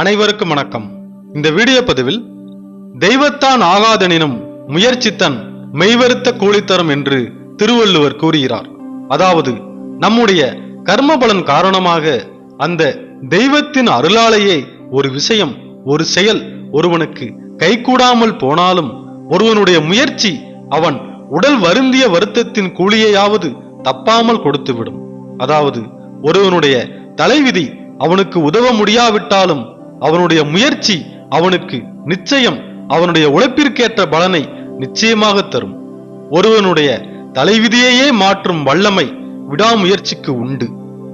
அனைவருக்கும் வணக்கம். இந்த வீடியோ பதிவில் தெய்வத்தான் ஆகாதெனினும் முயற்சித்தன் மெய்வருத்த கூலி தரும் என்று திருவள்ளுவர் கூறுகிறார். அதாவது நம்முடைய கர்ம பலன் காரணமாக அந்த தெய்வத்தின் அருளாலேயே ஒரு விஷயம் ஒரு செயல் ஒருவனுக்கு கைகூடாமல் போனாலும் ஒருவனுடைய முயற்சி அவன் உடல் வருந்திய வருத்தத்தின் கூலியையாவது தப்பாமல் கொடுத்துவிடும். அதாவது ஒருவனுடைய தலைவிதி அவனுக்கு உதவ முடியாவிட்டாலும் அவனுடைய முயற்சி அவனுக்கு நிச்சயம் அவனுடைய உழைப்பிற்கேற்ற பலனை நிச்சயமாக தரும். ஒருவனுடைய தலைவிதியையே மாற்றும் வல்லமை விடாமுயற்சிக்கு உண்டு.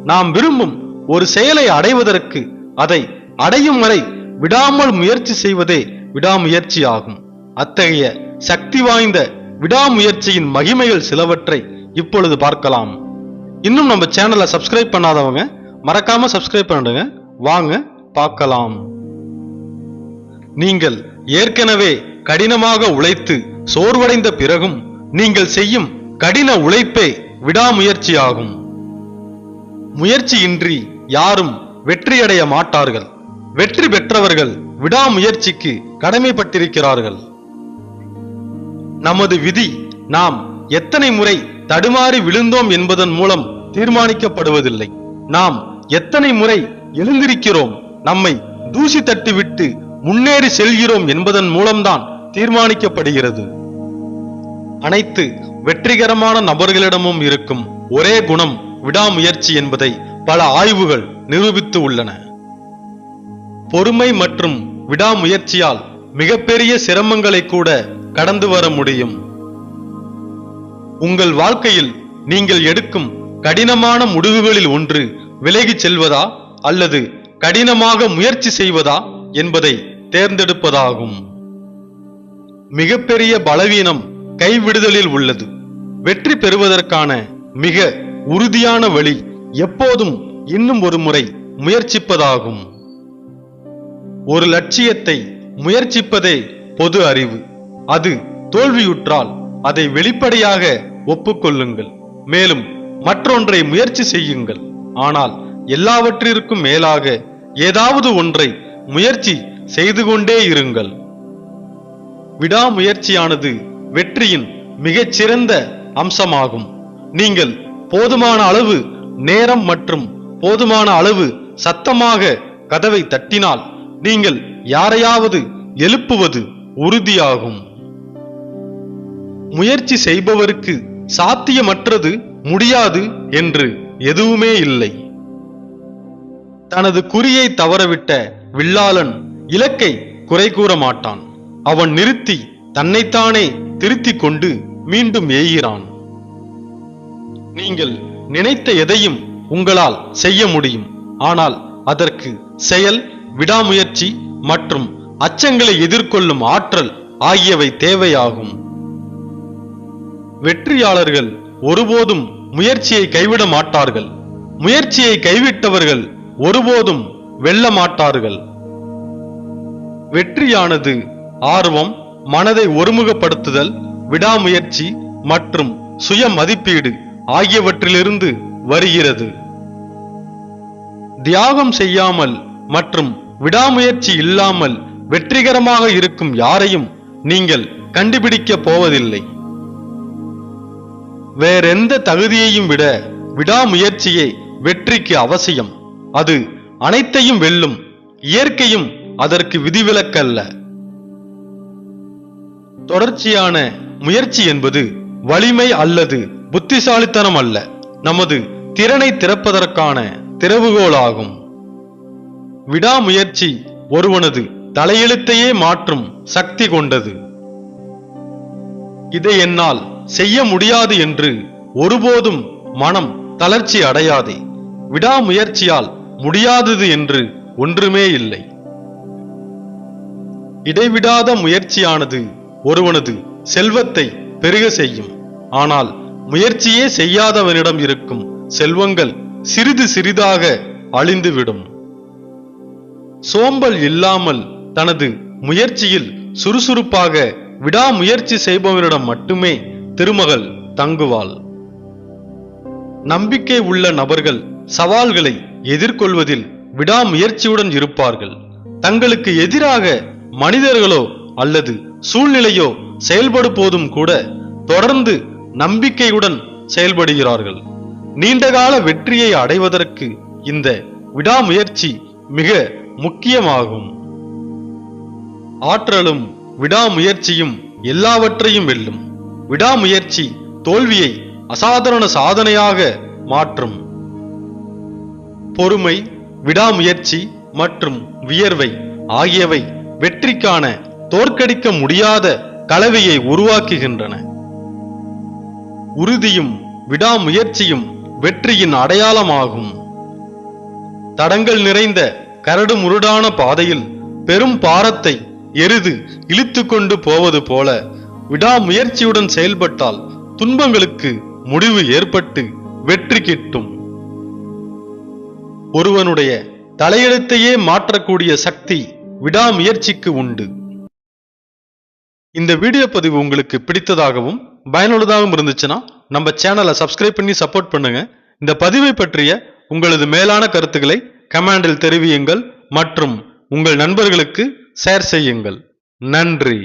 நாம் விரும்பும் ஒரு செயலை அடைவதற்கு அதை அடையும் வரை விடாமல் முயற்சி செய்வதே விடாமுயற்சி ஆகும். அத்தகைய சக்தி வாய்ந்த விடாமுயற்சியின் மகிமைகள் சிலவற்றை இப்பொழுது பார்க்கலாம். இன்னும் நம்ம சேனலை சப்ஸ்கிரைப் பண்ணாதவங்க மறக்காம சப்ஸ்கிரைப் பண்ணுங்க வாங்க பார்க்கலாம். நீங்கள் ஏற்கனவே கடினமாக உழைத்து சோர்வடைந்த பிறகும் நீங்கள் செய்யும் கடின உழைப்பே விடாமுயற்சி ஆகும் முயற்சியின்றி யாரும் வெற்றியடைய மாட்டார்கள். வெற்றி பெற்றவர்கள் விடாமுயற்சிக்கு கடமைப்பட்டிருக்கிறார்கள். நமது விதி நாம் எத்தனை முறை தடுமாறி விழுந்தோம் என்பதன் மூலம் தீர்மானிக்கப்படுவதில்லை. நாம் எத்தனை முறை எழுந்திருக்கிறோம் நம்மை தூசி தட்டிவிட்டு முன்னேறி செல்கிறோம் என்பதன் மூலம்தான் தீர்மானிக்கப்படுகிறது. அனைத்து வெற்றிகரமான நபர்களிடமும் இருக்கும் ஒரே குணம் விடாமுயற்சி என்பதை பல ஆய்வுகள் நிரூபித்து உள்ளன. பொறுமை மற்றும் விடாமுயற்சியால் மிகப்பெரிய சிரமங்களை கூட கடந்து வர முடியும். உங்கள் வாழ்க்கையில் நீங்கள் எடுக்கும் கடினமான முடிவுகளில் ஒன்று விலகிச் செல்வதா அல்லது கடினமாக முயற்சி செய்வதா என்பதை தேர்ந்தெடுப்பதாகும். மிகப்பெரிய பலவீனம் கைவிடுதலில் உள்ளது. வெற்றி பெறுவதற்கான மிக உறுதியான வழி எப்போதும் இன்னும் ஒரு முறை முயற்சிப்பதாகும். ஒரு லட்சியத்தை முயற்சிப்பதே பொது அறிவு. அது தோல்வியுற்றால் அதை வெளிப்படையாக ஒப்புக்கொள்ளுங்கள். மேலும் மற்றொன்றை முயற்சி செய்யுங்கள். ஆனால் எல்லாவற்றிற்கும் மேலாக ஏதாவது ஒன்றை முயற்சி செய்து கொண்டே இருங்கள். விடாமுயற்சியானது வெற்றியின் மிகச்சிறந்த அம்சமாகும். நீங்கள் போதுமான அளவு நேரம் மற்றும் போதுமான அளவு சத்தமாக கதவை தட்டினால் நீங்கள் யாரையாவது எழுப்புவது உறுதியாகும். முயற்சி செய்பவருக்கு சாத்தியமற்றது முடியாது என்று எதுவுமே இல்லை. தனது குறியை தவறவிட்ட வில்லாளன் இலக்கை குறை கூற மாட்டான். அவன் நிறுத்தி தன்னைத்தானே திருத்திக் கொண்டு மீண்டும் ஏகிறான் நீங்கள் நினைத்த எதையும் உங்களால் செய்ய முடியும். ஆனால் அதற்கு செயல் விடாமுயற்சி மற்றும் அச்சங்களை எதிர்கொள்ளும் ஆற்றல் ஆகியவை தேவையாகும். வெற்றியாளர்கள் ஒருபோதும் முயற்சியை கைவிட மாட்டார்கள். முயற்சியை கைவிட்டவர்கள் ஒருபோதும் வெல்ல மாட்டார்கள் வெற்றியானது ஆர்வம் மனதை ஒருமுகப்படுத்துதல் விடாமுயற்சி மற்றும் சுய மதிப்பீடு ஆகியவற்றிலிருந்து வருகிறது. தியாகம் செய்யாமல் மற்றும் விடாமுயற்சி இல்லாமல் வெற்றிகரமாக இருக்கும் யாரையும் நீங்கள் கண்டுபிடிக்க போவதில்லை. வேறெந்த தகுதியையும் விட விடாமுயற்சியே வெற்றிக்கு அவசியம். அது அனைத்தையும் வெல்லும் இயற்கையும் அதற்கு விதிவிலக்கல்ல. தொடர்ச்சியான முயற்சி என்பது வலிமை அல்லது புத்திசாலித்தனம் அல்ல நமது திறனை திறப்பதற்கான திறவுகோலாகும். விடாமுயற்சி ஒருவனது தலையெழுத்தையே மாற்றும் சக்தி கொண்டது. இதை என்னால் செய்ய முடியாது என்று ஒருபோதும் மனம் தளர்ச்சி அடையாதே. விடாமுயற்சியால் முடியாதது என்று ஒன்றுமே இல்லை. இடைவிடாத முயற்சியானது ஒருவனது செல்வத்தை பெருக செய்யும். ஆனால் முயற்சியே செய்யாதவனிடம் இருக்கும் செல்வங்கள் சிறிது சிறிதாக அழிந்துவிடும். சோம்பல் இல்லாமல் தனது முயற்சியில் சுறுசுறுப்பாக விடாமுயற்சி செய்பவனிடம் மட்டுமே திருமகள் தங்குவாள். நம்பிக்கை உள்ள நபர்கள் சவால்களை எதிர்கொள்வதில் விடாமுயற்சியுடன் இருப்பார்கள். தங்களுக்கு எதிராக மனிதர்களோ அல்லது சூழ்நிலையோ செயல்படு போதும் கூட தொடர்ந்து நம்பிக்கையுடன் செயல்படுகிறார்கள். நீண்டகால வெற்றியை அடைவதற்கு இந்த விடாமுயற்சி மிக முக்கியமாகும். ஆற்றலும் விடாமுயற்சியும் எல்லாவற்றையும் வெல்லும். விடாமுயற்சி தோல்வியை அசாதாரண சாதனையாக மாற்றும். பொறுமை விடாமுயற்சி மற்றும் வியர்வை ஆகியவை வெற்றிக்கான தோற்கடிக்க முடியாத கலவையை உருவாக்குகின்றன. உறுதியும் விடாமுயற்சியும் வெற்றியின் அடையாளமாகும். தடங்கள் நிறைந்த கரடுமுருடான பாதையில் பெரும் பாரத்தை எருது இழுத்துக்கொண்டு போவது போல விடாமுயற்சியுடன் செயல்பட்டால் துன்பங்களுக்கு முடிவு ஏற்பட்டு வெற்றி கிட்டும். ஒருவனுடைய தலையெழுத்தையே மாற்றக்கூடிய சக்தி விடாமுயற்சிக்கு உண்டு. இந்த வீடியோ பதிவு உங்களுக்கு பிடித்ததாகவும் பயனுள்ளதாகவும் இருந்துச்சுன்னா நம்ம சேனலை சப்ஸ்கிரைப் பண்ணி சப்போர்ட் பண்ணுங்க. இந்த பதிவை பற்றிய உங்களது மேலான கருத்துக்களை கமெண்டில் தெரிவியுங்கள் மற்றும் உங்கள் நண்பர்களுக்கு ஷேர் செய்யுங்கள். நன்றி.